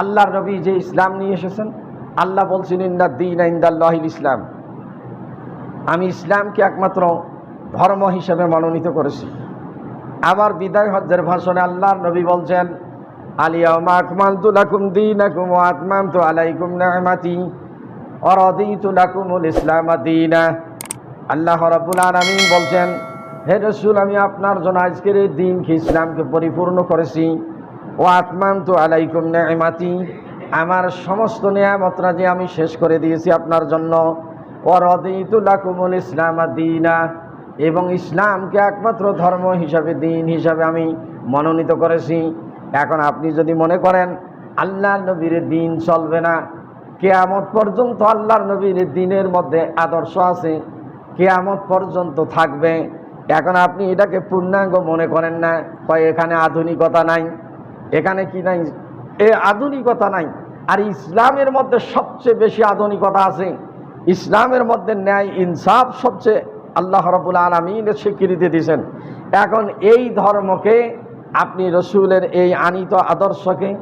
আল্লাহর নবী যে ইসলাম নিয়ে এসেছেন, আল্লাহ বলছেন ইন্দা দিন ইন্দাল্লাহিল ইসলাম। আমি ইসলামকে একমাত্র ধর্ম হিসেবে মনোনীত করেছি। আবার বিদায় হজ্জের ভাষণে আল্লাহর নবী বলছেন আলাইকুম লাকুমুল ইসলাম আল্লাহ বলছেন আমি আপনার জন্য আজকের এই দিনকে ইসলামকে পরিপূর্ণ করেছি। ও আতমামতু আলাইকুম নি'মাতি। আমার সমস্ত নিয়ামতরা আমি শেষ করে দিয়েছি আপনার জন্য। ও ইসলাম দীনা। এবং ইসলামকে একমাত্র ধর্ম হিসাবে, দিন হিসাবে আমি মনোনীত করেছি। এখন আপনি যদি মনে করেন আল্লাহ নবীর দিন চলবে না। কেয়ামত পর্যন্ত আল্লাহর নবীর দিনের মধ্যে আদর্শ আছে। কেয়ামত পর্যন্ত থাকবে। এখন আপনি এটাকে পূর্ণাঙ্গ মনে করেন না। কয়, এখানে আধুনিকতা নাই। এখানে কি নাই? এ আধুনিকতা নাই। আর ইসলামের মধ্যে সবচেয়ে বেশি আধুনিকতা আছে। ইসলামের মধ্যে ন্যায় ইনসাফ সবচেয়ে আল্লাহ রবুল আলমিনের স্বীকৃতি দিয়েছেন। এখন এই ধর্মকে আপনি রসুলের এই আনিত আদর্শকে,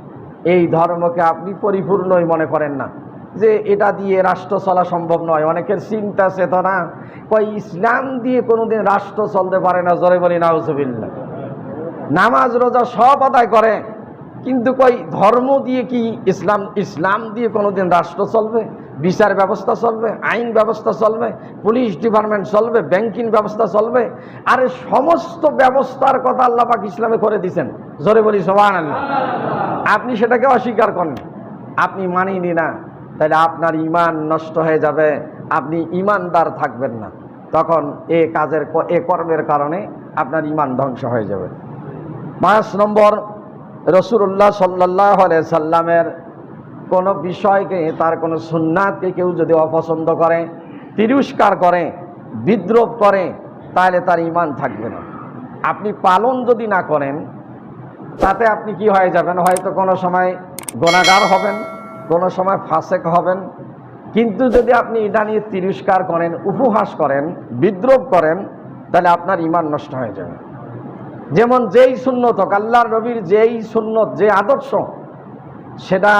এই ধর্মকে আপনি পরিপূর্ণই মনে করেন না। যে এটা দিয়ে রাষ্ট্র চলা সম্ভব নয়। অনেকের চিন্তা, চেতনা, কই ইসলাম দিয়ে কোনোদিন রাষ্ট্র চলতে পারে না, জোরে বলি নাউজবিল্লা নামাজ, রোজা সব আদায় করে। কিন্তু কই ধর্ম দিয়ে কি ইসলাম ইসলাম দিয়ে কোনোদিন রাষ্ট্র চলবে? বিচার ব্যবস্থা চলবে? আইন ব্যবস্থা চলবে? পুলিশ ডিপার্টমেন্ট চলবে? ব্যাংকিং ব্যবস্থা চলবে? আরে সমস্ত ব্যবস্থার কথা আল্লাহ পাক ইসলামে করে দিছেন। জোরে বলি আল্লাহ আপনি সেটাকে অস্বীকার করেন। আপনি মানিনি না, তাহলে আপনার ইমান নষ্ট হয়ে যাবে। আপনি ইমানদার থাকবেন না। তখন এ কাজের এ কর্মের কারণে আপনার ইমান ধ্বংস হয়ে যাবে। পাঁচ নম্বর রসুল্লাহ সাল্লাহ সাল্লামের কোনো বিষয়কে, তার কোনো সুন্নাতকে কেউ যদি অপছন্দ করে, তিরস্কার করে বিদ্রোপ করে, তাহলে তার ইমান থাকবে না। আপনি পালন যদি না করেন, তাতে আপনি কি হয়ে যাবেন? হয়তো কোনো সময় গোনাগার হবেন, কোনো সময় ফাঁসেক হবেন। কিন্তু যদি আপনি এটা নিয়ে তিরস্কার করেন, উপহাস করেন বিদ্রোপ করেন, তাহলে আপনার ইমান নষ্ট হয়ে যাবে। যেমন যেই সুন্নত হোক আল্লাহর নবীর যেই সুন্নত, যে আদর্শ, সেটা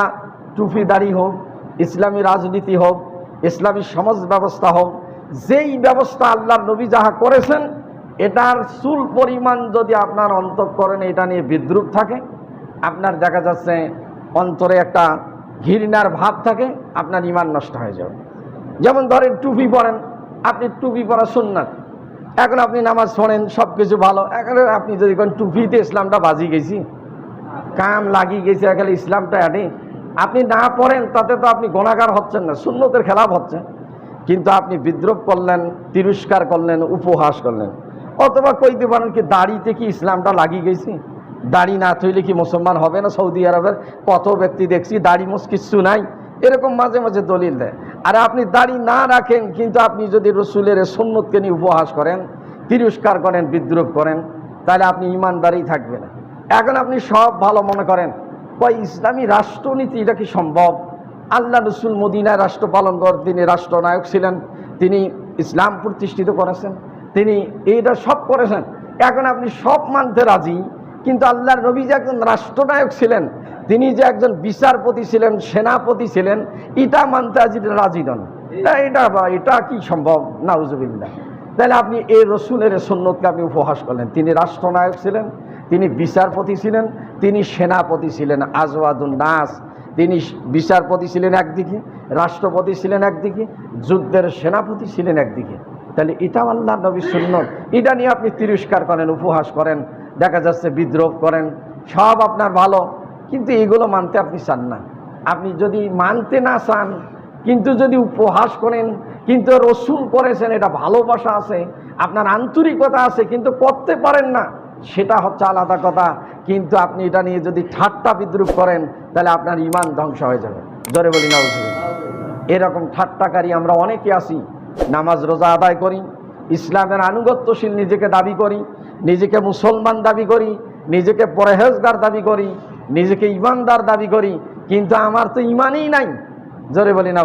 টুপি দাড়ি হোক, ইসলামী রাজনীতি হোক, ইসলামী সমাজ ব্যবস্থা হোক, যেই ব্যবস্থা আল্লাহর নবী যাহা করেছেন, এটার চুল পরিমাণ যদি আপনার অন্তঃকরণে এটা নিয়ে বিদ্রুপ থাকে, আপনার দেখা যাচ্ছে অন্তরে একটা ঘৃণার ভাব থাকে, আপনার ইমান নষ্ট হয়ে যাবে। যেমন ধরেন টুপি পরেন, আপনি টুপি পরা শুননাথ এখন আপনি নামাজ পড়েন সব কিছু ভালো। এখন আপনি যদি কোন টুপিতে ইসলামটা বাজি গেছি, কাম লাগিয়ে গেছে এখানে ইসলামটা আনে। আপনি না পড়েন, তাতে তো আপনি গোনাগার হচ্ছেন না শূন্যতের খেলাপ হচ্ছে কিন্তু আপনি বিদ্রোপ করলেন, তিরস্কার করলেন, উপহাস করলেন। অথবা কইতে পারেন কি, দাড়িতে কি ইসলামটা লাগিয়ে গেছি? দাড়ি না থইলে কি মুসলমান হবে না সৌদি আরবের? কত ব্যক্তি দেখছি, দাড়ি মুস কিচ্ছু নাই। এরকম মাঝে মাঝে দলিল দেয়। আর আপনি দাড়ি না রাখেন, কিন্তু আপনি যদি রসুলের সন্ন্যতকে নিয়ে উপহাস করেন, তিরস্কার করেন বিদ্রোপ করেন, তাহলে আপনি ইমানদারই থাকবে না এখন আপনি সব ভালো মনে করেন কয় ইসলামী রাষ্ট্রনীতি, এটা কি সম্ভব? আল্লাহ রসুল মদিনায় রাষ্ট্র পালন কর তিনি রাষ্ট্রনায়ক ছিলেন, তিনি ইসলাম প্রতিষ্ঠিত করেছেন, তিনি এইটা সব করেছেন। এখন আপনি সব মানতে রাজি, কিন্তু আল্লাহর নবী যে একজন রাষ্ট্রনায়ক ছিলেন তিনি যে একজন বিচারপতি ছিলেন, সেনাপতি ছিলেন, ইটা মানতে আজ রাজি নন। এটা বা- এটা কি সম্ভব? নাউজুবিল্লাহ। তাহলে আপনি এই রসুলের সন্ন্যতকে আপনি উপহাস করলেন। তিনি রাষ্ট্রনায়ক ছিলেন, তিনি বিচারপতি ছিলেন, তিনি সেনাপতি ছিলেন, আজওয়াদুন নাস। তিনি বিচারপতি ছিলেন একদিকে, রাষ্ট্রপতি ছিলেন একদিকে, যুদ্ধের সেনাপতি ছিলেন একদিকে। তাহলে এটাও আল্লাহ নবী সুন্নত। এটা নিয়ে আপনি তিরস্কার করেন, উপহাস করেন, দেখা যাচ্ছে বিদ্রোহ করেন, সব আপনার ভালো। কিন্তু এগুলো মানতে আপনি চান না। আপনি যদি মানতে না চান, কিন্তু যদি উপহাস করেন, কিন্তু রসুল করেছেন, এটা ভালোবাসা আছে, আপনার আন্তরিকতা আছে, কিন্তু করতে পারেন না, সেটা হচ্ছে আলাদা কথা। কিন্তু আপনি এটা নিয়ে যদি ঠাট্টা বিদ্রুপ করেন, তাহলে আপনার ইমান ধ্বংস হয়ে যাবে। জোরে বলি না এরকম ঠাট্টাকারী আমরা অনেকে আছি। নামাজ রোজা আদায় করি, ইসলামের আনুগত্যশীল নিজেকে দাবি করি, নিজেকে মুসলমান দাবি করি, নিজেকে পরেহেজগার দাবি করি নিজেকে ইমানদার দাবি করি কিন্তু আমার তো ইমানই নাই। জোরে বলি না